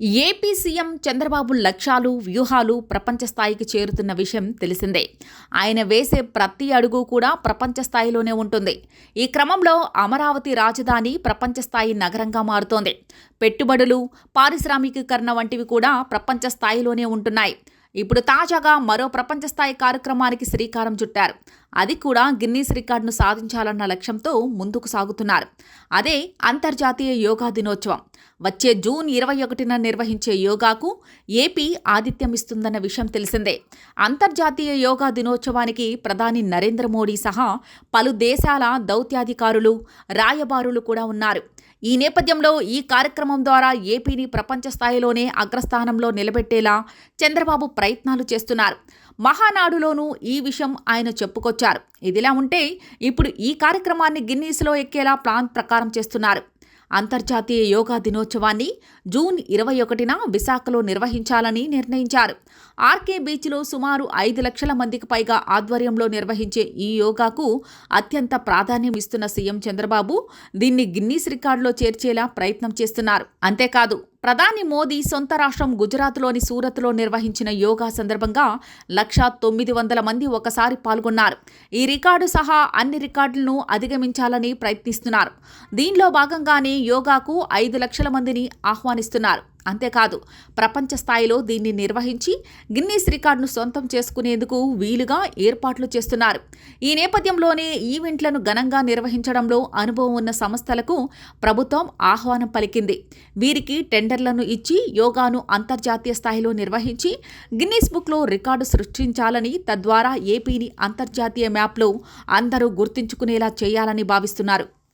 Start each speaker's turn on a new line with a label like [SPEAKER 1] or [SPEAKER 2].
[SPEAKER 1] AP CM Chandrababu లక్ష్యాలు వ్యూహాలు ప్రపంచ స్థాయికి చేరుతున్న విషయం తెలిసిందే. ఆయన వేసే ప్రతి అడుగు కూడా ప్రపంచ స్థాయిలోనే ఉంటుంది. ఈ క్రమంలో అమరావతి రాజధాని ప్రపంచ స్థాయి నగరంగా మారుతోంది. పెట్టుబడులు పారిశ్రామికీకరణ వంటివి కూడా ప్రపంచ స్థాయిలోనే ఉంటున్నాయి. ఇప్పుడు తాజాగా మరో ప్రపంచ స్థాయి కార్యక్రమానికి శ్రీకారం చుట్టారు. అది కూడా గిన్నీస్ రికార్డును సాధించాలన్న లక్ష్యంతో ముందుకు సాగుతున్నారు. అదే అంతర్జాతీయ యోగా దినోత్సవం. వచ్చే జూన్ ఇరవై ఒకటిన నిర్వహించే యోగాకు ఏపీ ఆతిథ్యం ఇస్తుందన్న విషయం తెలిసిందే. అంతర్జాతీయ యోగా దినోత్సవానికి ప్రధాని నరేంద్ర మోడీ సహా పలు దేశాల దౌత్యాధికారులు రాయబారులు కూడా ఉన్నారు. ఈ నేపథ్యంలో ఈ కార్యక్రమం ద్వారా ఏపీని ప్రపంచ స్థాయిలోనే అగ్రస్థానంలో నిలబెట్టేలా చంద్రబాబు ప్రయత్నాలు చేస్తున్నారు. మహానాడులోనూ ఈ విషయం ఆయన చెప్పుకొచ్చారు. ఇదిలా ఉంటే ఇప్పుడు ఈ కార్యక్రమాన్ని గిన్నీస్లో ఎక్కేలా ప్లాన్ ప్రకారం చేస్తున్నారు. అంతర్జాతీయ యోగా దినోత్సవాన్ని జూన్ ఇరవై ఒకటిన విశాఖలో నిర్వహించాలని నిర్ణయించారు. ఆర్కే బీచ్లో సుమారు ఐదు లక్షల మందికి పైగా ఆధ్వర్యంలో నిర్వహించే ఈ యోగాకు అత్యంత ప్రాధాన్యం ఇస్తున్న సీఎం చంద్రబాబు దీన్ని గిన్నీస్ రికార్డులో చేర్చేలా ప్రయత్నం చేస్తున్నారు. అంతేకాదు ప్రధాని మోదీ సొంత రాష్ట్రం గుజరాత్లోని సూరత్లో నిర్వహించిన యోగా సందర్భంగా లక్షా తొమ్మిది వందల మంది ఒకసారి పాల్గొన్నారు. ఈ రికార్డు సహా అన్ని రికార్డులను అధిగమించాలని ప్రయత్నిస్తున్నారు. దీనిలో భాగంగానే యోగాకు ఐదు లక్షల మందిని ఆహ్వానిస్తున్నారు. అంతేకాదు ప్రపంచ స్థాయిలో దీన్ని నిర్వహించి గిన్నీస్ రికార్డును సొంతం చేసుకునేందుకు వీలుగా ఏర్పాట్లు చేస్తున్నారు. ఈ నేపథ్యంలోనే ఈవెంట్లను ఘనంగా నిర్వహించడంలో అనుభవం ఉన్న సంస్థలకు ప్రభుత్వం ఆహ్వానం పలికింది. వీరికి టెండర్లను ఇచ్చి యోగాను అంతర్జాతీయ స్థాయిలో నిర్వహించి గిన్నీస్ బుక్లో రికార్డు సృష్టించాలని తద్వారా ఏపీని అంతర్జాతీయ మ్యాప్లో అందరూ గుర్తుంచుకునేలా చేయాలని భావిస్తున్నారు.